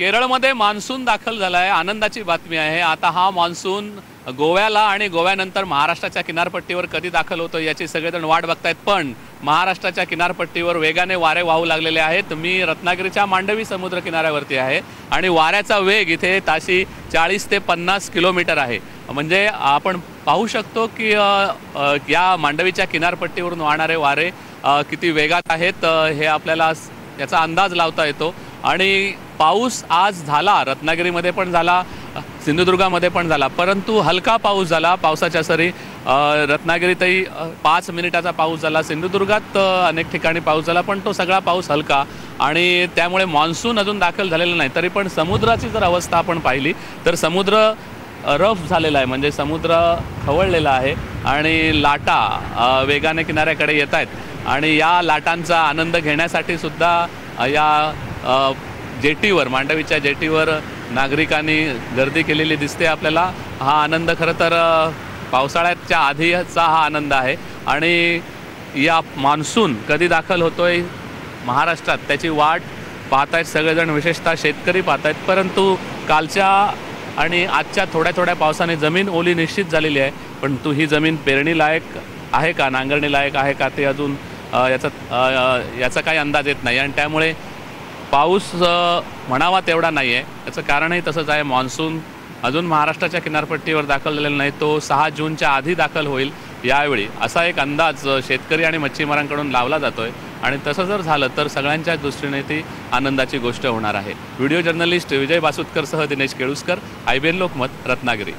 केरळमध्ये मान्सून दाखल झाला आहे आनंदाची बातमी आहे. आता हा मान्सून गोव्याला आणि गोव्यानंतर महाराष्ट्राच्या किनारपट्टीवर कधी दाखल होतो याची सगळेजण वाट बघतायत. पण महाराष्ट्राच्या किनारपट्टीवर वेगाने वारे वाहू लागलेले आहेत. मी रत्नागिरीच्या मांडवी समुद्र किनाऱ्यावरती आहे आणि वाऱ्याचा वेग इथे ताशी चाळीस ते पन्नास किलोमीटर आहे. म्हणजे आपण पाहू शकतो की या मांडवीच्या किनारपट्टीवरून वाहणारे वारे किती वेगात आहेत हे आपल्याला याचा अंदाज लावता येतो. आणि पाऊस आज झाला रत्नागिरीमध्ये पण झाला सिंधुदुर्गामध्ये पण झाला परंतु हलका पाऊस झाला पावसाच्या सरी रत्नागिरीतही पाच मिनिटाचा पाऊस झाला सिंधुदुर्गात अनेक ठिकाणी पाऊस झाला पण तो सगळा पाऊस हलका आणि त्यामुळे मान्सून अजून दाखल झालेला नाही तरी पण समुद्राची जर अवस्था आपण पाहिली तर समुद्र रफ झालेला आहे म्हणजे समुद्र खवळलेला आहे आणि लाटा वेगाने किनाऱ्याकडे येत आहेत आणि या लाटांचा आनंद घेण्यासाठी सुद्धा या जेटीवर मांडवीच्या जेटीवर नागरिकांनी गर्दी केलेली दिसते आपल्याला. हा आनंद खरं तर पावसाळ्याच्या आधीचा हा आनंद आहे. आणि या मान्सून कधी दाखल होतोय महाराष्ट्रात त्याची वाट पाहतायत सगळेजण विशेषतः शेतकरी पाहतायत. परंतु कालच्या आणि आजच्या थोड्या थोड्या पावसाने जमीन ओली निश्चित झालेली आहे. पण तू ही जमीन पेरणी लायक आहे का? नांगरणी लायक आहे का ते अजून याचा याचा काही अंदाज येत नाही. आणि त्यामुळे पाऊस म्हणावा तेवढा नाही आहे याचं कारणही तसंच आहे. मान्सून अजून महाराष्ट्राच्या किनारपट्टीवर दाखल झालेला नाही. तो सहा जूनच्या आधी दाखल होईल यावेळी. असा एक अंदाज शेतकरी आणि मच्छीमारांकडून लावला जातोय. आणि तसं जर झालं तर सगळ्यांच्या दृष्टीने ती आनंदाची गोष्ट होणार आहे. Video journalist Vijay बासुतकरसह Dinesh Keluskar I B N Lokmat Ratnagiri.